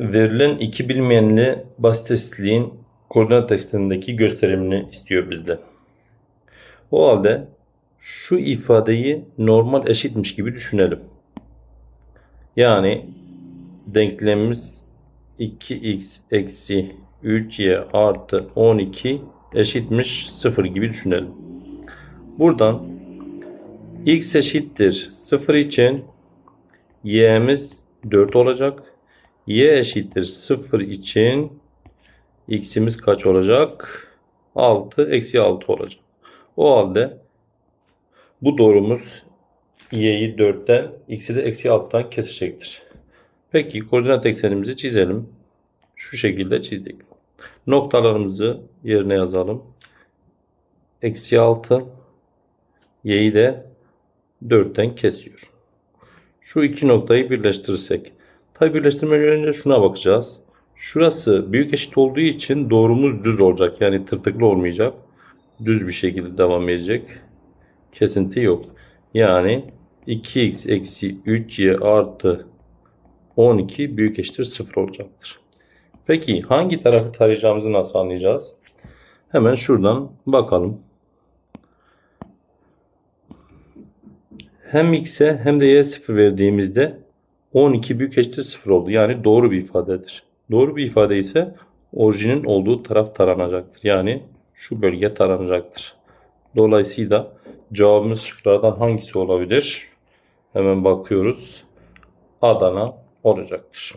Verilen iki bilinmeyenli basit koordinat testindeki gösterimini istiyor bizden. O halde şu ifadeyi normal eşitmiş gibi düşünelim. Yani denklemimiz 2x eksi 3y artı 12 eşitmiş 0 gibi düşünelim. Buradan x eşittir 0 için y'miz 4 olacak. Y eşittir 0 için x'imiz kaç olacak? 6 eksi 6 olacak. O halde bu doğrumuz y'yi 4'ten x'i de eksi 6'dan kesecektir. Peki koordinat eksenimizi çizelim. Şu şekilde çizdik. Noktalarımızı yerine yazalım. Eksi 6 y'yi de 4'ten kesiyor. Şu iki noktayı birleştirirsek. Tabi birleştirmeden önce şuna bakacağız. Şurası büyük eşit olduğu için doğrumuz düz olacak. Yani tırtıklı olmayacak. Düz bir şekilde devam edecek. Kesinti yok. Yani 2x eksi 3y artı 12 büyük eşittir 0 olacaktır. Peki hangi tarafı tarayacağımızı nasıl anlayacağız? Hemen şuradan bakalım. Hem x'e hem de y'ye 0 verdiğimizde 12 büyük eşittir 0 oldu. Yani doğru bir ifadedir. Doğru bir ifade ise orijinin olduğu taraf taranacaktır. Yani şu bölge taranacaktır. Dolayısıyla cevabımız şıklardan hangisi olabilir? Hemen bakıyoruz. Adana olacaktır.